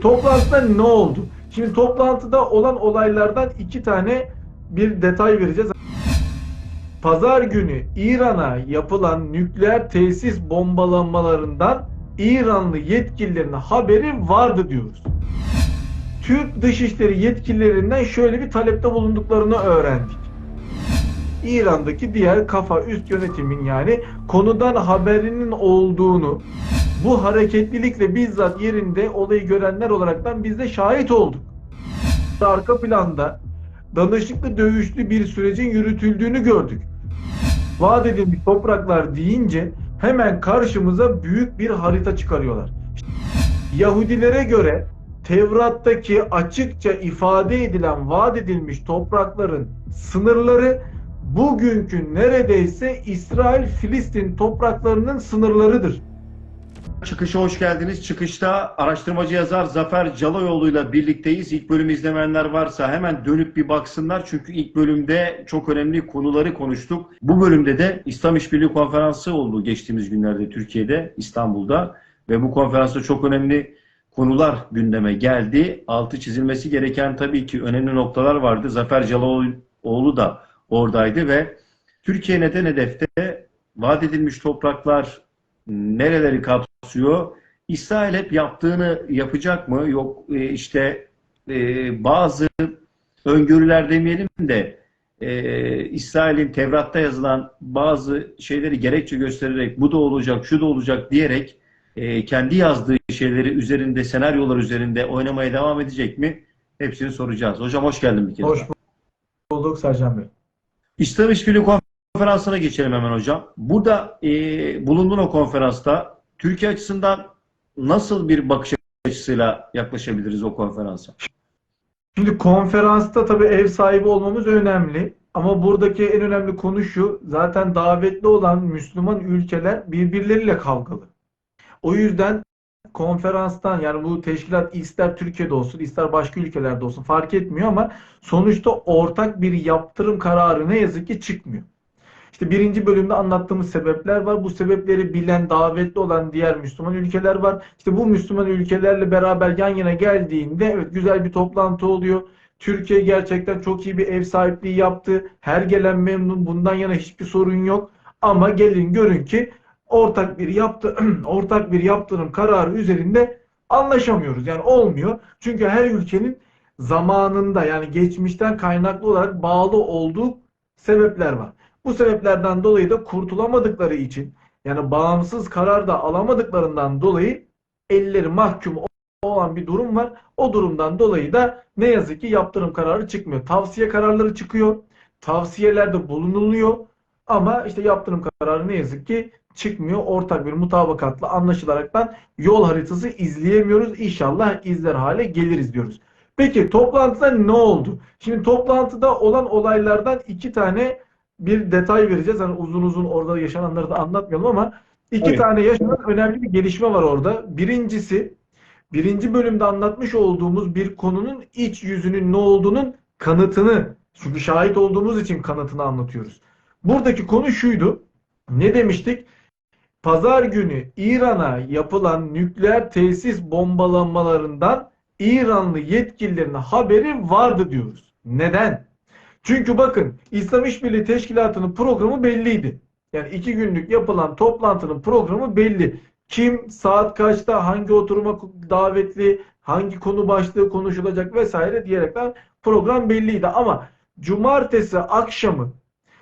Toplantıda ne oldu? Şimdi toplantıda olan olaylardan iki tane bir detay vereceğiz. Pazar günü İran'a yapılan nükleer tesis bombalanmalarından İranlı yetkililerin haberi vardı diyoruz. Türk Dışişleri yetkililerinden şöyle bir talepte bulunduklarını öğrendik. İran'daki diğer kafa üst yönetimin yani konudan haberinin olduğunu bu hareketlilikle bizzat yerinde olayı görenler olaraktan biz de şahit olduk. Arka planda danışıklı dövüşlü bir sürecin yürütüldüğünü gördük. Vaat edilmiş topraklar deyince hemen karşımıza büyük bir harita çıkarıyorlar. Yahudilere göre Tevrat'taki açıkça ifade edilen vaat edilmiş toprakların sınırları bugünkü neredeyse İsrail-Filistin topraklarının sınırlarıdır. Çıkışa hoş geldiniz. Çıkışta araştırmacı yazar Zafer Calayoğlu'yla birlikteyiz. İlk bölümü izlemeyenler varsa hemen dönüp bir baksınlar. Çünkü ilk bölümde çok önemli konuları konuştuk. Bu bölümde de İslam İşbirliği Konferansı oldu geçtiğimiz günlerde Türkiye'de, İstanbul'da. Ve bu konferansta çok önemli konular gündeme geldi. Altı çizilmesi gereken tabii ki önemli noktalar vardı. Zafer Calayoğlu da oradaydı ve Türkiye neden hedefte? Vaat edilmiş topraklar nereleri kapsıyor? İsrail hep yaptığını yapacak mı? Yok e, işte e, bazı öngörüler demeyelim de e, İsrail'in Tevrat'ta yazılan bazı şeyleri gerekçe göstererek bu da olacak, şu da olacak diyerek e, kendi yazdığı şeyleri üzerinde, senaryolar üzerinde oynamaya devam edecek mi? Hepsini soracağız. Hocam hoş geldin bir kere. Hoş bulduk Sercan Bey. İslam İşbirliği Konferansı'na geçelim hemen hocam. Burada e, bulunduğun o konferansta Türkiye açısından nasıl bir bakış açısıyla yaklaşabiliriz o konferansa? Şimdi konferansta tabii ev sahibi olmamız önemli. Ama buradaki en önemli konu şu. Zaten davetli olan Müslüman ülkeler birbirleriyle kavgalı. O yüzden konferanstan yani bu teşkilat ister Türkiye'de olsun ister başka ülkelerde olsun fark etmiyor ama sonuçta ortak bir yaptırım kararı ne yazık ki çıkmıyor. İşte birinci bölümde anlattığımız sebepler var. Bu sebepleri bilen, davetli olan diğer Müslüman ülkeler var. İşte bu Müslüman ülkelerle beraber yan yana geldiğinde evet güzel bir toplantı oluyor. Türkiye gerçekten çok iyi bir ev sahipliği yaptı. Her gelen memnun. Bundan yana hiçbir sorun yok. Ama gelin görün ki ortak bir yaptı ortak bir yaptırım kararı üzerinde anlaşamıyoruz. Yani olmuyor. Çünkü her ülkenin zamanında yani geçmişten kaynaklı olarak bağlı olduğu sebepler var. Bu sebeplerden dolayı da kurtulamadıkları için yani bağımsız karar da alamadıklarından dolayı elleri mahkum olan bir durum var. O durumdan dolayı da ne yazık ki yaptırım kararı çıkmıyor. Tavsiye kararları çıkıyor. Tavsiyelerde bulunuluyor. Ama işte yaptırım kararı ne yazık ki çıkmıyor. Ortak bir mutabakatla anlaşılaraktan yol haritası izleyemiyoruz. İnşallah izler hale geliriz diyoruz. Peki toplantıda ne oldu? Şimdi toplantıda olan olaylardan iki tane bir detay vereceğiz. Hani uzun uzun orada yaşananları da anlatmayalım ama iki Evet. tane yaşanan önemli bir gelişme var orada. Birincisi birinci bölümde anlatmış olduğumuz bir konunun iç yüzünün ne olduğunun kanıtını çünkü şahit olduğumuz için kanıtını anlatıyoruz. Buradaki konu şuydu. Ne demiştik? Pazar günü İran'a yapılan nükleer tesis bombalanmalarından İranlı yetkililerin haberi vardı diyoruz. Neden? Çünkü bakın İslam İşbirliği Teşkilatı'nın programı belliydi. Yani iki günlük yapılan toplantının programı belli. Kim saat kaçta hangi oturuma davetli, hangi konu başlığı konuşulacak vesaire diyerekten program belliydi. Ama cumartesi akşamı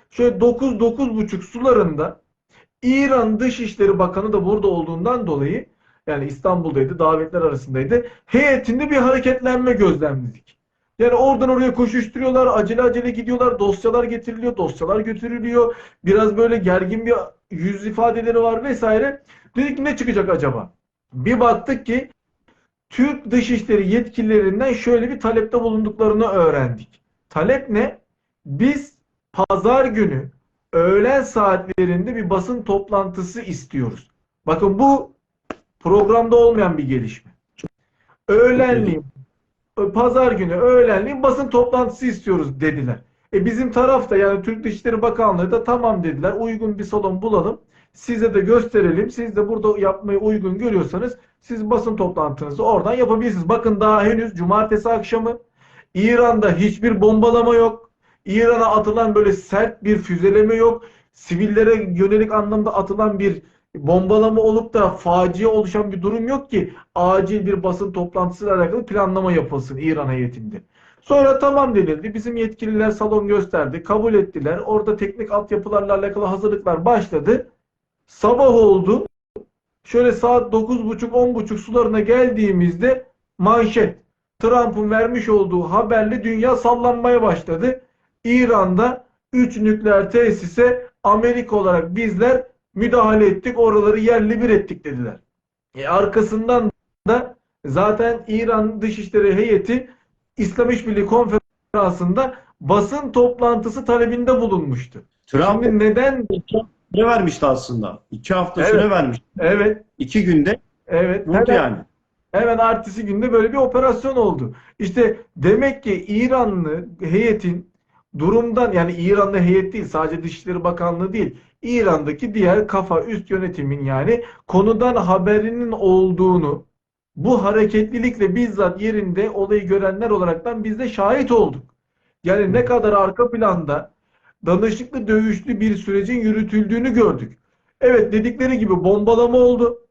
şöyle 9-9.30 sularında İran Dışişleri Bakanı da burada olduğundan dolayı yani İstanbul'daydı, davetler arasındaydı. Heyetinde bir hareketlenme gözlemledik. Yani oradan oraya koşuşturuyorlar, acele acele gidiyorlar, dosyalar getiriliyor, dosyalar götürülüyor. Biraz böyle gergin bir yüz ifadeleri var vesaire. Dedik ne çıkacak acaba? Bir baktık ki Türk Dışişleri yetkililerinden şöyle bir talepte bulunduklarını öğrendik. Talep ne? Biz pazar günü öğlen saatlerinde bir basın toplantısı istiyoruz. Bakın bu programda olmayan bir gelişme. Öğlenliğin pazar günü öğlenliğin basın toplantısı istiyoruz dediler. E bizim tarafta yani Türk Dışişleri Bakanlığı da tamam dediler. Uygun bir salon bulalım. Size de gösterelim. Siz de burada yapmayı uygun görüyorsanız siz basın toplantınızı oradan yapabilirsiniz. Bakın daha henüz cumartesi akşamı İran'da hiçbir bombalama yok. İran'a atılan böyle sert bir füzeleme yok. Sivillere yönelik anlamda atılan bir bombalama olup da facia oluşan bir durum yok ki acil bir basın toplantısıyla alakalı planlama yapılsın İran heyetinde. Sonra tamam denildi. Bizim yetkililer salon gösterdi. Kabul ettiler. Orada teknik altyapılarla alakalı hazırlıklar başladı. Sabah oldu. Şöyle saat 9.30-10.30 sularına geldiğimizde manşet. Trump'ın vermiş olduğu haberle dünya sallanmaya başladı. İran'da 3 nükleer tesise Amerika olarak bizler müdahale ettik. Oraları yerli bir ettik dediler. E arkasından da zaten İran Dışişleri Heyeti İslam İşbirliği Konferansı'nda basın toplantısı talebinde bulunmuştu. Trump Şimdi neden? süre vermişti aslında. İki hafta Evet. süre vermiş. Evet, İki günde evet. vurdu Hemen- yani. Hemen ertesi günde böyle bir operasyon oldu. İşte demek ki İranlı heyetin durumdan yani İranlı heyet değil sadece Dışişleri Bakanlığı değil İran'daki diğer kafa üst yönetimin yani konudan haberinin olduğunu bu hareketlilikle bizzat yerinde olayı görenler olaraktan biz de şahit olduk. Yani ne kadar arka planda danışıklı dövüşlü bir sürecin yürütüldüğünü gördük. Evet dedikleri gibi bombalama oldu.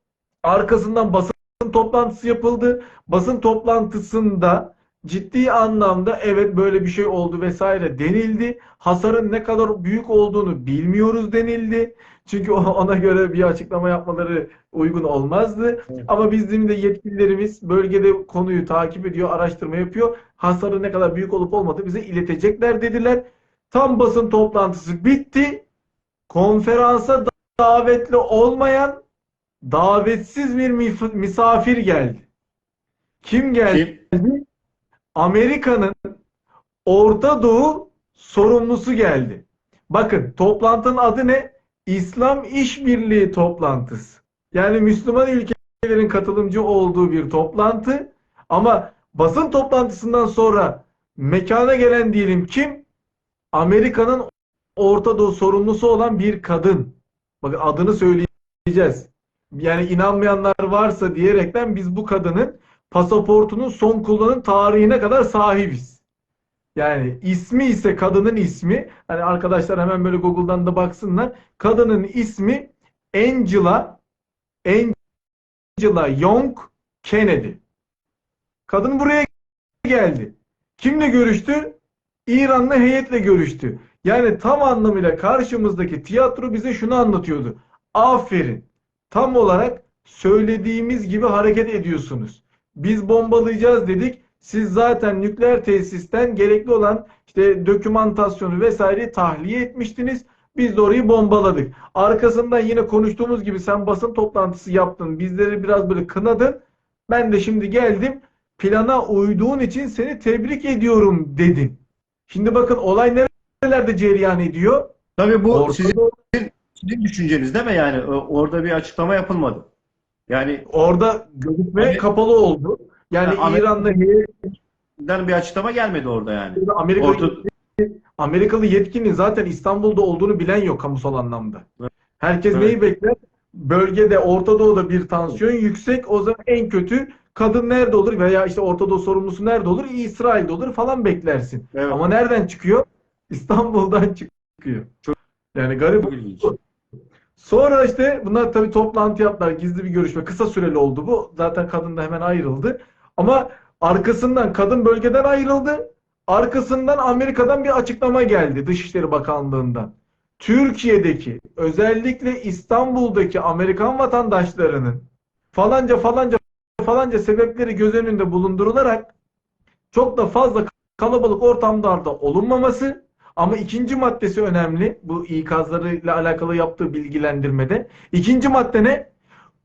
Arkasından basın toplantısı yapıldı. Basın toplantısında ciddi anlamda evet böyle bir şey oldu vesaire denildi. Hasarın ne kadar büyük olduğunu bilmiyoruz denildi. Çünkü ona göre bir açıklama yapmaları uygun olmazdı. Evet. Ama bizim de yetkililerimiz bölgede konuyu takip ediyor, araştırma yapıyor. Hasarın ne kadar büyük olup olmadığı bize iletecekler dediler. Tam basın toplantısı bitti. Konferansa davetli olmayan davetsiz bir misafir geldi. Kim geldi? Kim? Amerika'nın Orta Doğu sorumlusu geldi. Bakın toplantının adı ne? İslam İşbirliği toplantısı. Yani Müslüman ülkelerin katılımcı olduğu bir toplantı. Ama basın toplantısından sonra mekana gelen diyelim kim? Amerika'nın Orta Doğu sorumlusu olan bir kadın. Bakın adını söyleyeceğiz. Yani inanmayanlar varsa diyerekten biz bu kadının pasaportunun son kullanım tarihine kadar sahibiz. Yani ismi ise kadının ismi. Hani arkadaşlar hemen böyle Google'dan da baksınlar. Kadının ismi Angela Angela Young Kennedy. Kadın buraya geldi. Kimle görüştü? İranlı heyetle görüştü. Yani tam anlamıyla karşımızdaki tiyatro bize şunu anlatıyordu. Aferin. Tam olarak söylediğimiz gibi hareket ediyorsunuz. Biz bombalayacağız dedik. Siz zaten nükleer tesisten gerekli olan işte dokümantasyonu vesaire tahliye etmiştiniz. Biz de orayı bombaladık. Arkasından yine konuştuğumuz gibi sen basın toplantısı yaptın. Bizleri biraz böyle kınadın. Ben de şimdi geldim. Plana uyduğun için seni tebrik ediyorum dedin. Şimdi bakın olay nerelerde cereyan ediyor? Tabii bu Orta sizin, sizin düşünceniz değil mi yani? O- Orada bir açıklama yapılmadı. Yani orada görüşme Hani- kapalı oldu. Yani Ha, Amerika- İran'la heyet bir açıklama gelmedi orada yani. Amerikalı, Orta- Amerikalı yetkinin zaten İstanbul'da olduğunu bilen yok kamusal anlamda. Evet. Herkes Evet. neyi bekler? Bölgede Orta Doğu'da bir tansiyon yüksek. O zaman en kötü kadın nerede olur veya işte Orta Doğu sorumlusu nerede olur? İsrail'de olur falan beklersin. Evet. Ama nereden çıkıyor? İstanbul'dan çıkıyor. Çok- Yani garip. Çok ilginç. Sonra işte bunlar tabii toplantı yaptılar. Gizli bir görüşme. Kısa süreli oldu bu. Zaten kadın da hemen ayrıldı. Ama arkasından kadın bölgeden ayrıldı. Arkasından Amerika'dan bir açıklama geldi Dışişleri Bakanlığı'ndan. Türkiye'deki özellikle İstanbul'daki Amerikan vatandaşlarının falanca falanca falanca sebepleri göz önünde bulundurularak çok da fazla kalabalık ortamlarda olunmaması ama ikinci maddesi önemli bu ikazlarıyla alakalı yaptığı bilgilendirmede. İkinci madde ne?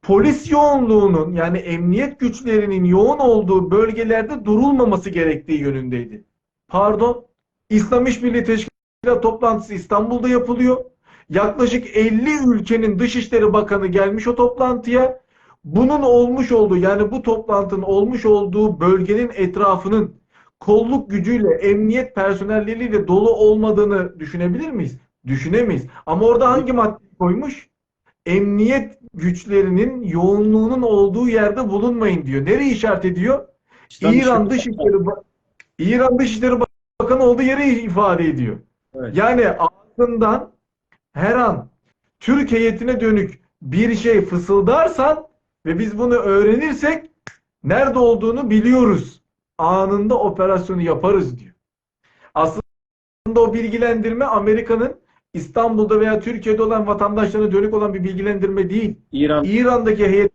Polis yoğunluğunun yani emniyet güçlerinin yoğun olduğu bölgelerde durulmaması gerektiği yönündeydi. Pardon, İslam İşbirliği Teşkilatı toplantısı İstanbul'da yapılıyor. Yaklaşık 50 ülkenin Dışişleri Bakanı gelmiş o toplantıya. Bunun olmuş olduğu yani bu toplantının olmuş olduğu bölgenin etrafının kolluk gücüyle, emniyet personelleriyle dolu olmadığını düşünebilir miyiz? Düşünemeyiz. Ama orada hangi madde koymuş? emniyet güçlerinin yoğunluğunun olduğu yerde bulunmayın diyor. Nereye işaret ediyor? İslam İran işleri- Dışişleri İran Dışişleri Bakanı olduğu yeri ifade ediyor. Evet. Yani ağzından her an Türk heyetine dönük bir şey fısıldarsan ve biz bunu öğrenirsek nerede olduğunu biliyoruz. Anında operasyonu yaparız diyor. Aslında o bilgilendirme Amerika'nın İstanbul'da veya Türkiye'de olan vatandaşlarına dönük olan bir bilgilendirme değil. İran İran'daki heyet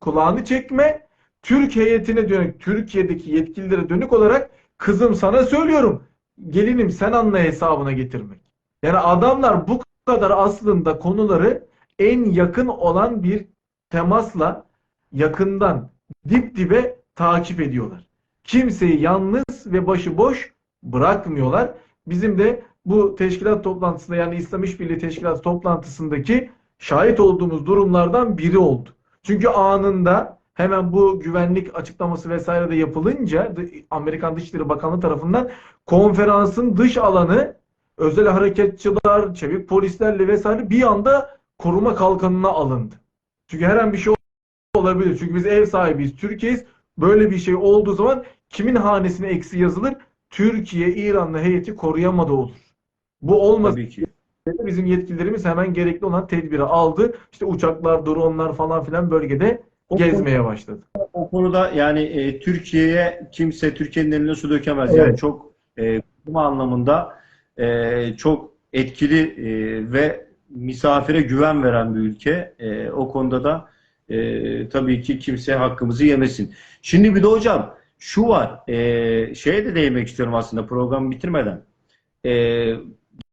kulağını çekme, Türk heyetine dönük, Türkiye'deki yetkililere dönük olarak kızım sana söylüyorum, gelinim sen anla hesabına getirmek. Yani adamlar bu kadar aslında konuları en yakın olan bir temasla yakından dip dibe takip ediyorlar. Kimseyi yalnız ve başıboş bırakmıyorlar. Bizim de bu teşkilat toplantısında yani İslam İşbirliği Teşkilatı toplantısındaki şahit olduğumuz durumlardan biri oldu. Çünkü anında hemen bu güvenlik açıklaması vesaire de yapılınca Amerikan Dışişleri Bakanlığı tarafından konferansın dış alanı özel harekatçılar, çevik polislerle vesaire bir anda koruma kalkanına alındı. Çünkü her an bir şey olabilir. Çünkü biz ev sahibiyiz, Türkiye'yiz. Böyle bir şey olduğu zaman kimin hanesine eksi yazılır? Türkiye İranlı heyeti koruyamadı olur. Bu olmaz. tabii ki. Bizim yetkililerimiz hemen gerekli olan tedbiri aldı. İşte uçaklar, dronlar falan filan bölgede O gezmeye başladı. O konuda yani e, Türkiye'ye kimse Türkiye'nin eline su dökemez. Yani Evet. çok e, bu anlamında e, çok etkili e, ve misafire güven veren bir ülke. E, o konuda da e, tabii ki kimse hakkımızı yemesin. Şimdi bir de hocam şu var. E, şeye de değinmek istiyorum aslında programı bitirmeden. E,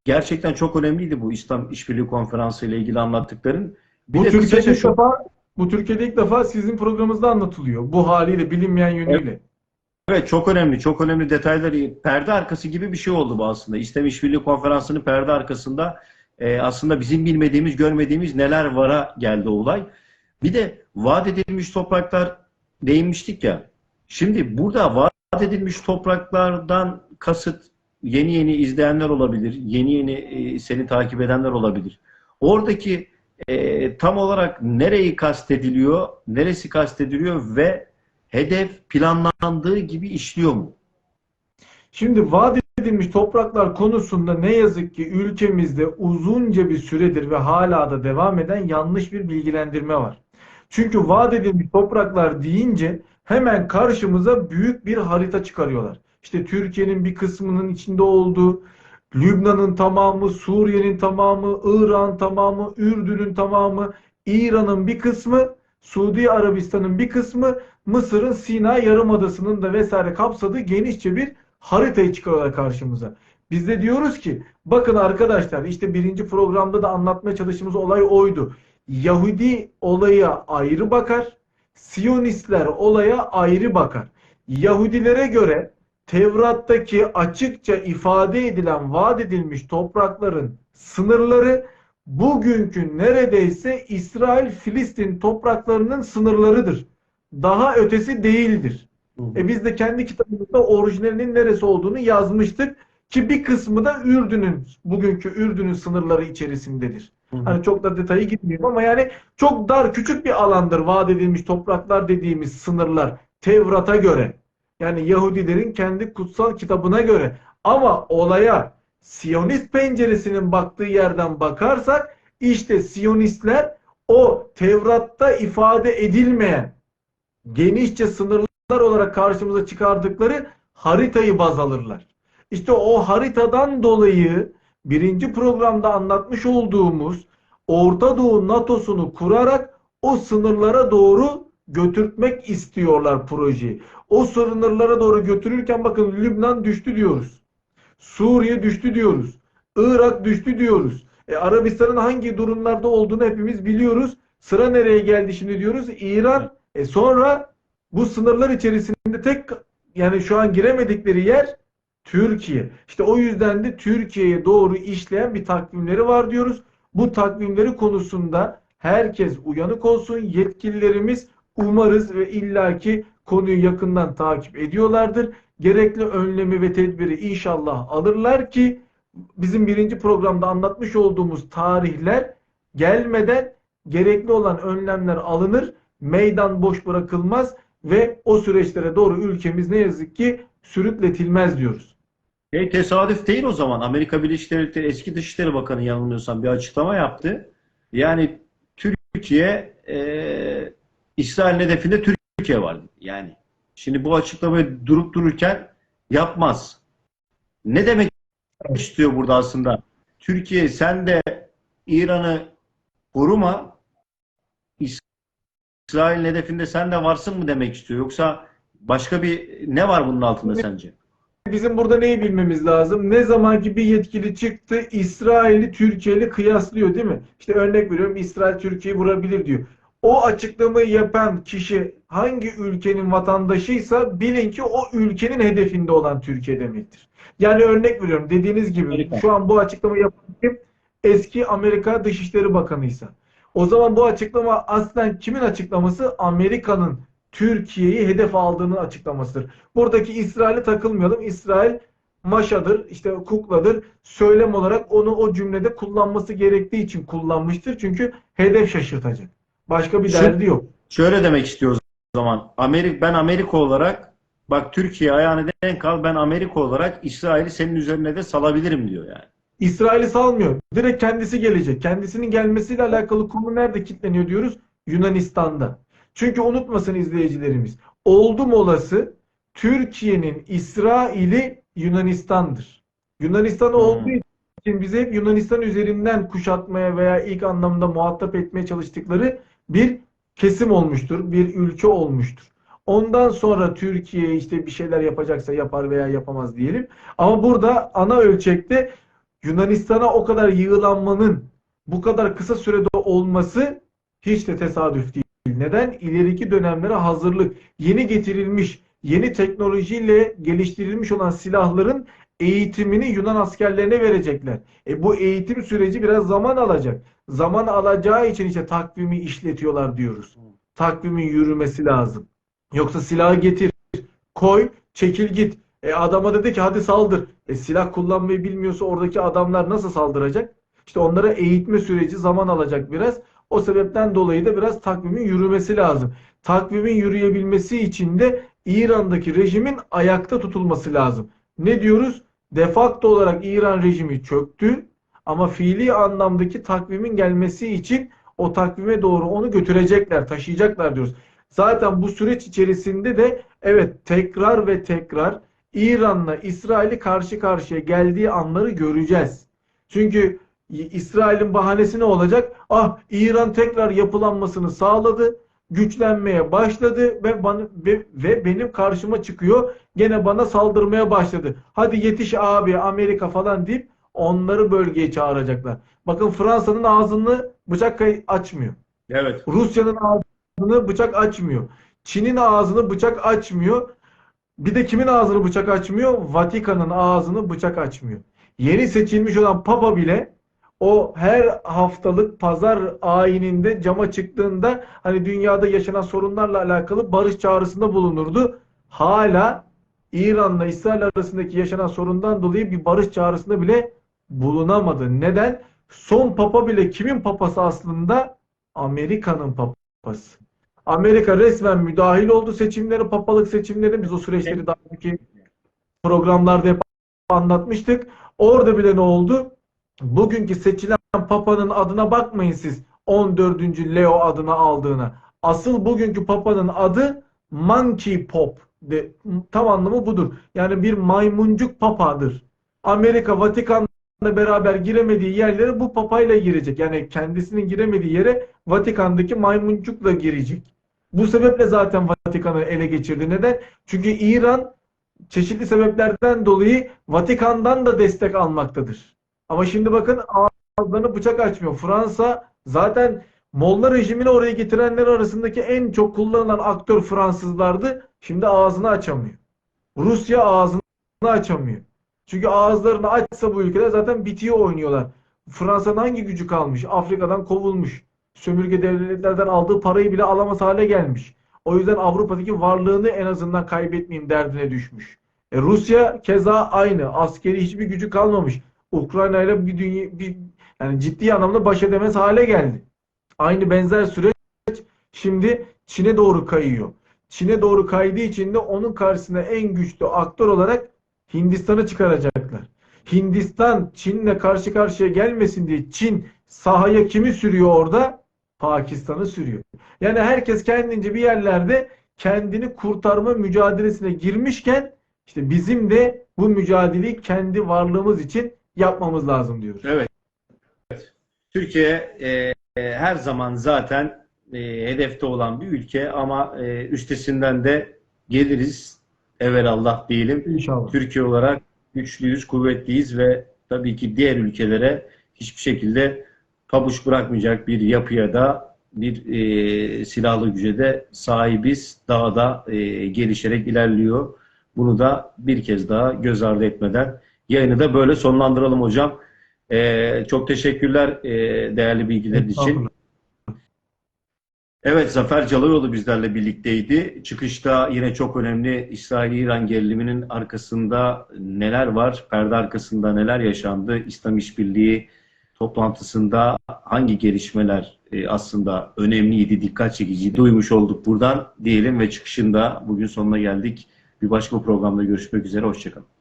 gerçekten çok önemliydi bu İslam İşbirliği Konferansı ile ilgili anlattıkların. Bir Bu de Türkiye'de ilk şu defa bu Türkiye'de ilk defa sizin programınızda anlatılıyor. Bu haliyle bilinmeyen yönüyle. Evet çok önemli. Çok önemli detayları perde arkası gibi bir şey oldu bu aslında. İslam İşbirliği Konferansı'nın perde arkasında e, aslında bizim bilmediğimiz, görmediğimiz neler vara geldi olay. Bir de vaat edilmiş topraklar değinmiştik ya. Şimdi burada vaat edilmiş topraklardan kasıt yeni yeni izleyenler olabilir. Yeni yeni e, seni takip edenler olabilir. Oradaki e, tam olarak nereyi kastediliyor, neresi kastediliyor ve hedef planlandığı gibi işliyor mu? Şimdi vaat edilmiş topraklar konusunda ne yazık ki ülkemizde uzunca bir süredir ve hala da devam eden yanlış bir bilgilendirme var. Çünkü vaat edilmiş topraklar deyince hemen karşımıza büyük bir harita çıkarıyorlar. İşte Türkiye'nin bir kısmının içinde olduğu, Lübnan'ın tamamı, Suriye'nin tamamı, İran tamamı, Ürdün'ün tamamı, İran'ın bir kısmı, Suudi Arabistan'ın bir kısmı, Mısır'ın Sina Yarımadası'nın da vesaire kapsadığı genişçe bir haritayı çıkarıyorlar karşımıza. Biz de diyoruz ki bakın arkadaşlar işte birinci programda da anlatmaya çalıştığımız olay oydu. Yahudi olaya ayrı bakar, Siyonistler olaya ayrı bakar. Yahudilere göre Tevrat'taki açıkça ifade edilen vaat edilmiş toprakların sınırları bugünkü neredeyse İsrail-Filistin topraklarının sınırlarıdır. Daha ötesi değildir. E biz de kendi kitabımızda orijinalinin neresi olduğunu yazmıştık ki bir kısmı da Ürdün'ün bugünkü Ürdün'ün sınırları içerisindedir. Hani çok da detayı gitmiyorum ama yani çok dar küçük bir alandır vaat edilmiş topraklar dediğimiz sınırlar Tevrat'a göre. Yani Yahudilerin kendi kutsal kitabına göre. Ama olaya Siyonist penceresinin baktığı yerden bakarsak işte Siyonistler o Tevrat'ta ifade edilmeyen genişçe sınırlar olarak karşımıza çıkardıkları haritayı baz alırlar. İşte o haritadan dolayı birinci programda anlatmış olduğumuz Orta Doğu NATO'sunu kurarak o sınırlara doğru götürtmek istiyorlar projeyi. O sınırlara doğru götürürken bakın Lübnan düştü diyoruz. Suriye düştü diyoruz. Irak düştü diyoruz. E, Arabistan'ın hangi durumlarda olduğunu hepimiz biliyoruz. Sıra nereye geldi şimdi diyoruz? İran. E sonra bu sınırlar içerisinde tek yani şu an giremedikleri yer Türkiye. İşte o yüzden de Türkiye'ye doğru işleyen bir takvimleri var diyoruz. Bu takvimleri konusunda herkes uyanık olsun. Yetkililerimiz umarız ve illaki konuyu yakından takip ediyorlardır. Gerekli önlemi ve tedbiri inşallah alırlar ki bizim birinci programda anlatmış olduğumuz tarihler gelmeden gerekli olan önlemler alınır, meydan boş bırakılmaz ve o süreçlere doğru ülkemiz ne yazık ki sürükletilmez diyoruz. E, tesadüf değil o zaman. Amerika Birleşik Devletleri eski Dışişleri Bakanı yanılmıyorsam bir açıklama yaptı. Yani Türkiye e, İsrail hedefinde Türkiye var. Yani şimdi bu açıklamayı durup dururken yapmaz. Ne demek istiyor burada aslında? Türkiye sen de İran'ı koruma İsrail'in hedefinde sen de varsın mı demek istiyor? Yoksa başka bir ne var bunun altında sence? Bizim burada neyi bilmemiz lazım? Ne zamanki bir yetkili çıktı İsrail'i Türkiye ile kıyaslıyor değil mi? İşte örnek veriyorum İsrail Türkiye'yi vurabilir diyor. O açıklamayı yapan kişi hangi ülkenin vatandaşıysa bilin ki o ülkenin hedefinde olan Türkiye demektir. Yani örnek veriyorum dediğiniz gibi Amerika. şu an bu açıklamayı yapan kim? Eski Amerika Dışişleri Bakanıysa. O zaman bu açıklama aslen kimin açıklaması? Amerika'nın Türkiye'yi hedef aldığının açıklamasıdır. Buradaki İsrail'e takılmayalım. İsrail maşadır, işte kukladır. Söylem olarak onu o cümlede kullanması gerektiği için kullanmıştır. Çünkü hedef şaşırtacak. Başka bir Şu- derdi yok. Şöyle demek istiyoruz o zaman. Amerika, ben Amerika olarak bak Türkiye ayağını denk al ben Amerika olarak İsrail'i senin üzerine de salabilirim diyor yani. İsrail'i salmıyor. Direkt kendisi gelecek. Kendisinin gelmesiyle alakalı konu nerede kilitleniyor diyoruz? Yunanistan'da. Çünkü unutmasın izleyicilerimiz. Oldum olası Türkiye'nin İsrail'i Yunanistan'dır. Yunanistan Hmm. olduğu için bize hep Yunanistan üzerinden kuşatmaya veya ilk anlamda muhatap etmeye çalıştıkları bir kesim olmuştur. Bir ülke olmuştur. Ondan sonra Türkiye işte bir şeyler yapacaksa yapar veya yapamaz diyelim. Ama burada ana ölçekte Yunanistan'a o kadar yığılanmanın bu kadar kısa sürede olması hiç de tesadüf değil. Neden? İleriki dönemlere hazırlık. Yeni getirilmiş, yeni teknolojiyle geliştirilmiş olan silahların eğitimini Yunan askerlerine verecekler. E bu eğitim süreci biraz zaman alacak. Zaman alacağı için işte takvimi işletiyorlar diyoruz. Takvimin yürümesi lazım. Yoksa silahı getir, koy, çekil git. E adama dedi ki hadi saldır. E silah kullanmayı bilmiyorsa oradaki adamlar nasıl saldıracak? İşte onlara eğitme süreci zaman alacak biraz. O sebepten dolayı da biraz takvimin yürümesi lazım. Takvimin yürüyebilmesi için de İran'daki rejimin ayakta tutulması lazım. Ne diyoruz? Defakto olarak İran rejimi çöktü ama fiili anlamdaki takvimin gelmesi için o takvime doğru onu götürecekler, taşıyacaklar diyoruz. Zaten bu süreç içerisinde de evet tekrar ve tekrar İran'la İsrail'i karşı karşıya geldiği anları göreceğiz. Çünkü İsrail'in bahanesi ne olacak? Ah İran tekrar yapılanmasını sağladı, güçlenmeye başladı ve bana ve, ve benim karşıma çıkıyor. Gene bana saldırmaya başladı. Hadi yetiş abi Amerika falan deyip onları bölgeye çağıracaklar. Bakın Fransa'nın ağzını bıçak açmıyor. Evet. Rusya'nın ağzını bıçak açmıyor. Çin'in ağzını bıçak açmıyor. Bir de kimin ağzını bıçak açmıyor? Vatikan'ın ağzını bıçak açmıyor. Yeni seçilmiş olan Papa bile o her haftalık pazar ayininde cama çıktığında hani dünyada yaşanan sorunlarla alakalı barış çağrısında bulunurdu. Hala İran'la İsrail arasındaki yaşanan sorundan dolayı bir barış çağrısında bile bulunamadı. Neden? Son papa bile kimin papası aslında? Amerika'nın papası. Amerika resmen müdahil oldu seçimlere, papalık seçimlerine. Biz o süreçleri daha önceki programlarda hep anlatmıştık. Orada bile ne oldu? Bugünkü seçilen papanın adına bakmayın siz 14. Leo adına aldığına. Asıl bugünkü papanın adı Monkey Pop. De, tam anlamı budur. Yani bir maymuncuk papadır. Amerika Vatikan'la beraber giremediği yerlere bu papayla girecek. Yani kendisinin giremediği yere Vatikan'daki maymuncukla girecek. Bu sebeple zaten Vatikan'ı ele geçirdi. Neden? Çünkü İran çeşitli sebeplerden dolayı Vatikan'dan da destek almaktadır. Ama şimdi bakın ağızlarını bıçak açmıyor. Fransa zaten Molla rejimini oraya getirenler arasındaki en çok kullanılan aktör Fransızlardı. Şimdi ağzını açamıyor. Rusya ağzını açamıyor. Çünkü ağızlarını açsa bu ülkeler zaten bitiyor oynuyorlar. Fransa'nın hangi gücü kalmış? Afrika'dan kovulmuş. Sömürge devletlerden aldığı parayı bile alamaz hale gelmiş. O yüzden Avrupa'daki varlığını en azından kaybetmeyeyim derdine düşmüş. E Rusya keza aynı. Askeri hiçbir gücü kalmamış. Ukrayna ile bir dünya bir yani ciddi anlamda baş edemez hale geldi. Aynı benzer süreç şimdi Çin'e doğru kayıyor. Çin'e doğru kaydığı için de onun karşısına en güçlü aktör olarak Hindistan'ı çıkaracaklar. Hindistan Çin'le karşı karşıya gelmesin diye Çin sahaya kimi sürüyor orada? Pakistan'ı sürüyor. Yani herkes kendince bir yerlerde kendini kurtarma mücadelesine girmişken işte bizim de bu mücadeleyi kendi varlığımız için yapmamız lazım diyoruz. Evet. Türkiye e, e, her zaman zaten e, hedefte olan bir ülke ama e, üstesinden de geliriz. Evelallah diyelim. İnşallah. Türkiye olarak güçlüyüz, kuvvetliyiz ve tabii ki diğer ülkelere hiçbir şekilde pabuç bırakmayacak bir yapıya da bir e, silahlı güce de sahibiz. Daha da e, gelişerek ilerliyor. Bunu da bir kez daha göz ardı etmeden yayını da böyle sonlandıralım hocam. E, çok teşekkürler e, değerli bilgiler için. Evet Zafer Calayoğlu bizlerle birlikteydi. Çıkışta yine çok önemli İsrail-İran geriliminin arkasında neler var, perde arkasında neler yaşandı, İslam İşbirliği toplantısında hangi gelişmeler e, aslında önemliydi, dikkat çekici duymuş olduk buradan diyelim ve çıkışında bugün sonuna geldik. Bir başka programda görüşmek üzere, hoşçakalın.